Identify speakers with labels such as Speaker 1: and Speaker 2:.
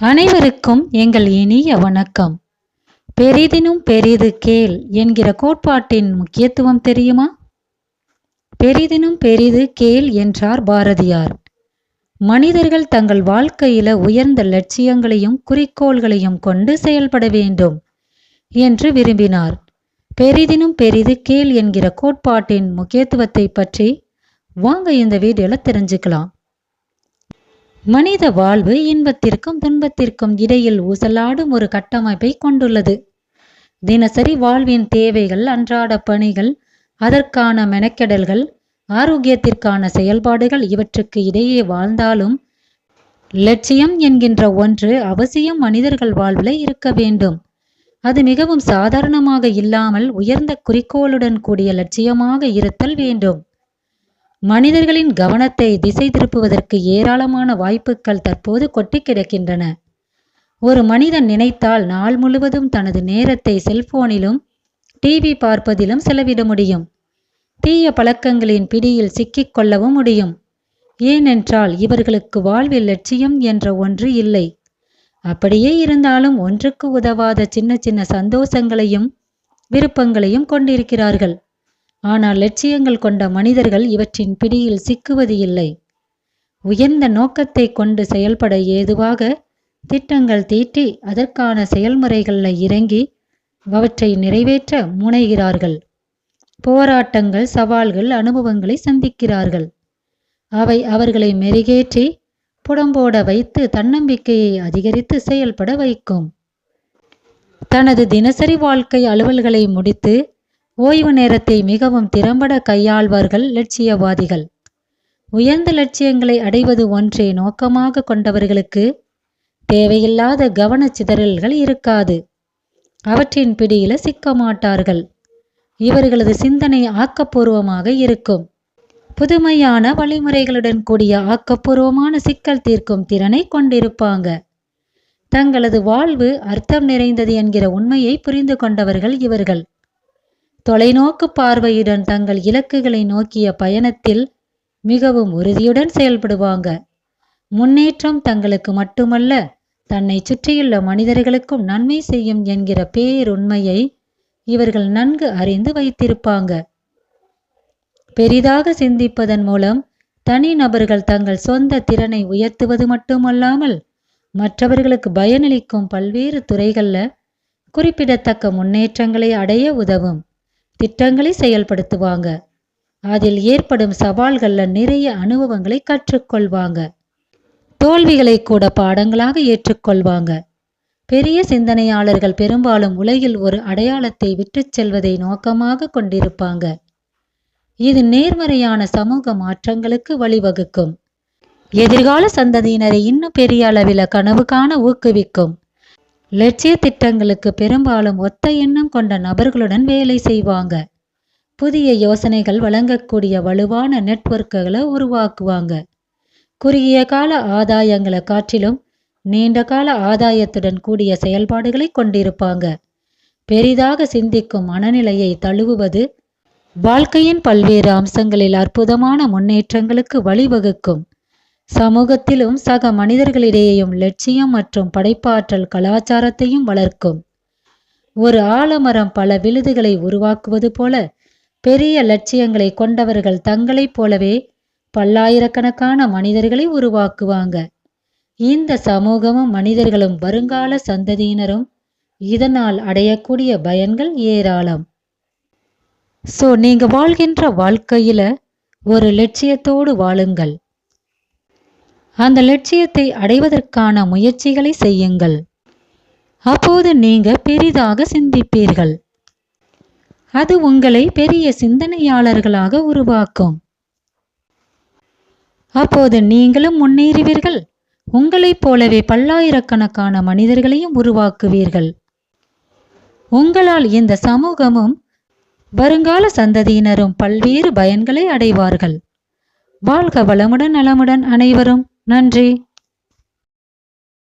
Speaker 1: அனைவருக்கும் எங்கள் இனிய வணக்கம். பெரிதினும் பெரிது கேள் என்கிற கோட்பாட்டின் முக்கியத்துவம் தெரியுமா? பெரிதினும் பெரிது கேள் என்றார் பாரதியார். மனிதர்கள் தங்கள் வாழ்க்கையில உயர்ந்த லட்சியங்களையும் குறிக்கோள்களையும் கொண்டு செயல்பட வேண்டும் என்று விரும்பினார். பெரிதினும் பெரிது கேள் என்கிற கோட்பாட்டின் முக்கியத்துவத்தை பற்றி வாங்க இந்த வீடியோல தெரிஞ்சுக்கலாம். மனித வாழ்வு இன்பத்திற்கும் துன்பத்திற்கும் இடையில் ஊசலாடும் ஒரு கட்டமைப்பை கொண்டுள்ளது. தினசரி வாழ்வின் தேவைகள் அன்றாட பணிகள் அதற்கான மெனக்கெடல்கள் ஆரோக்கியத்திற்கான செயல்பாடுகள் இவற்றுக்கு இடையே வாழ்ந்தாலும் லட்சியம் என்கின்ற ஒன்று அவசியம் மனிதர்கள் வாழ்வில் இருக்க வேண்டும். அது மிகவும் சாதாரணமாக இல்லாமல் உயர்ந்த குறிக்கோளுடன் கூடிய லட்சியமாக இருத்தல் வேண்டும். மனிதர்களின் கவனத்தை திசை திருப்புவதற்கு ஏராளமான வாய்ப்புகள் தற்போது கொட்டி கிடக்கின்றன. ஒரு மனிதன் நினைத்தால் நாள் முழுவதும் தனது நேரத்தை செல்போனிலும் டிவி பார்ப்பதிலும் செலவிட முடியும். தீய பழக்கங்களின் பிடியில் சிக்கிக் கொள்ளவும் முடியும். ஏனென்றால் இவர்களுக்கு வாழ்வில் லட்சியம் என்ற ஒன்று இல்லை. அப்படியே இருந்தாலும் ஒன்றுக்கு உதவாத சின்ன சின்ன சந்தோஷங்களையும் விருப்பங்களையும் கொண்டிருக்கிறார்கள். ஆனால் லட்சியங்கள் கொண்ட மனிதர்கள் இவற்றின் பிடியில் சிக்குவது இல்லை உயர்ந்த நோக்கத்தை கொண்டு செயல்பட ஏதுவாக திட்டங்கள் தீட்டி அதற்கான செயல்முறைகளில் இறங்கி அவற்றை நிறைவேற்ற முனைகிறார்கள். போராட்டங்கள் சவால்கள் அனுபவங்களை சந்திக்கிறார்கள். அவை அவர்களை மெருகேற்றி புடம்போட வைத்து தன்னம்பிக்கையை அதிகரித்து செயல்பட வைக்கும். தனது தினசரி வாழ்க்கை அலுவல்களை முடித்து ஓய்வு நேரத்தை மிகவும் திறம்பட கையாள்வார்கள் லட்சியவாதிகள். உயர்ந்த லட்சியங்களை அடைவது ஒன்றே நோக்கமாக கொண்டவர்களுக்கு தேவையில்லாத கவனச்சிதறல்கள் இருக்காது. அவற்றின் பிடியில சிக்க மாட்டார்கள் இவர்களது சிந்தனை ஆக்கப்பூர்வமாக இருக்கும். புதுமையான வழிமுறைகளுடன் கூடிய ஆக்கப்பூர்வமான சிக்கல் தீர்க்கும் திறனை கொண்டிருப்பாங்க. தங்களது வாழ்வு அர்த்தம் நிறைந்தது என்கிற உண்மையை புரிந்து கொண்டவர்கள் இவர்கள். தொலைநோக்கு பார்வையுடன் தங்கள் இலக்குகளை நோக்கிய பயணத்தில் மிகவும் உறுதியுடன் செயல்படுவாங்க. முன்னேற்றம் தங்களுக்கு மட்டுமல்ல தன்னை சுற்றியுள்ள மனிதர்களுக்கும் நன்மை செய்யும் என்கிற பேருண்மையை இவர்கள் நன்கு அறிந்து வைத்திருப்பாங்க. பெரிதாக சிந்திப்பதன் மூலம் தனி நபர்கள் தங்கள் சொந்த திறனை உயர்த்துவது மட்டுமல்லாமல் மற்றவர்களுக்கு பயனளிக்கும் பல்வேறு துறைகளில் குறிப்பிடத்தக்க முன்னேற்றங்களை அடைய உதவும். திட்டங்களை செயல்படுத்துவாங்க. அதில் ஏற்படும் சவால்கள்ல நிறைய அனுபவங்களை கற்றுக்கொள்வாங்க. தோல்விகளை கூட பாடங்களாக ஏற்றுக்கொள்வாங்க. பெரிய சிந்தனையாளர்கள் பெரும்பாலும் உலகில் ஒரு அடையாளத்தை விட்டு செல்வதை நோக்கமாக கொண்டிருப்பாங்க. இது நேர்மறையான சமூக மாற்றங்களுக்கு வழிவகுக்கும். எதிர்கால சந்ததியினரை இன்னும் பெரிய அளவில் கனவு காண ஊக்குவிக்கும். லட்சிய திட்டங்களுக்கு பெரும்பாலும் ஒத்த எண்ணம் கொண்ட நபர்களுடன் வேலை செய்வாங்க. புதிய யோசனைகள் வழங்கக்கூடிய வலுவான நெட்வொர்க்குகளை உருவாக்குவாங்க. குறுகிய கால ஆதாயங்களை காற்றிலும் நீண்ட கால ஆதாயத்துடன் கூடிய செயல்பாடுகளை கொண்டிருப்பாங்க. பெரிதாக சிந்திக்கும் மனநிலையை தழுவுவது வாழ்க்கையின் பல்வேறு அம்சங்களில் அற்புதமான முன்னேற்றங்களுக்கு வழிவகுக்கும். சமூகத்திலும் சக மனிதர்களிடையேயும் லட்சியம் மற்றும் படைப்பாற்றல் கலாச்சாரத்தையும் வளர்க்கும். ஒரு ஆலமரம் பல விழுதுகளை உருவாக்குவது போல பெரிய லட்சியங்களை கொண்டவர்கள் தங்களைப் போலவே பல்லாயிரக்கணக்கான மனிதர்களை உருவாக்குவாங்க. இந்த சமூகமும் மனிதர்களும் வருங்கால சந்ததியினரும் இதனால் அடையக்கூடிய பயன்கள் ஏராளம். ஸோ நீங்கள் வாழ்கின்ற வாழ்க்கையில் ஒரு லட்சியத்தோடு வாழுங்கள். அந்த லட்சியத்தை அடைவதற்கான முயற்சிகளை செய்யுங்கள். அப்போது நீங்க பெரிதாக சிந்திப்பீர்கள். அது உங்களை பெரிய சிந்தனையாளர்களாக உருவாக்கும். அப்போது நீங்களும் முன்னேறுவீர்கள். உங்களைப் போலவே பல்லாயிரக்கணக்கான மனிதர்களையும் உருவாக்குவீர்கள். உங்களால் இந்த சமூகமும் வருங்கால சந்ததியினரும் பல்வேறு பயன்களை அடைவார்கள். வாழ்க வளமுடன் நலமுடன் அனைவரும். நன்றி.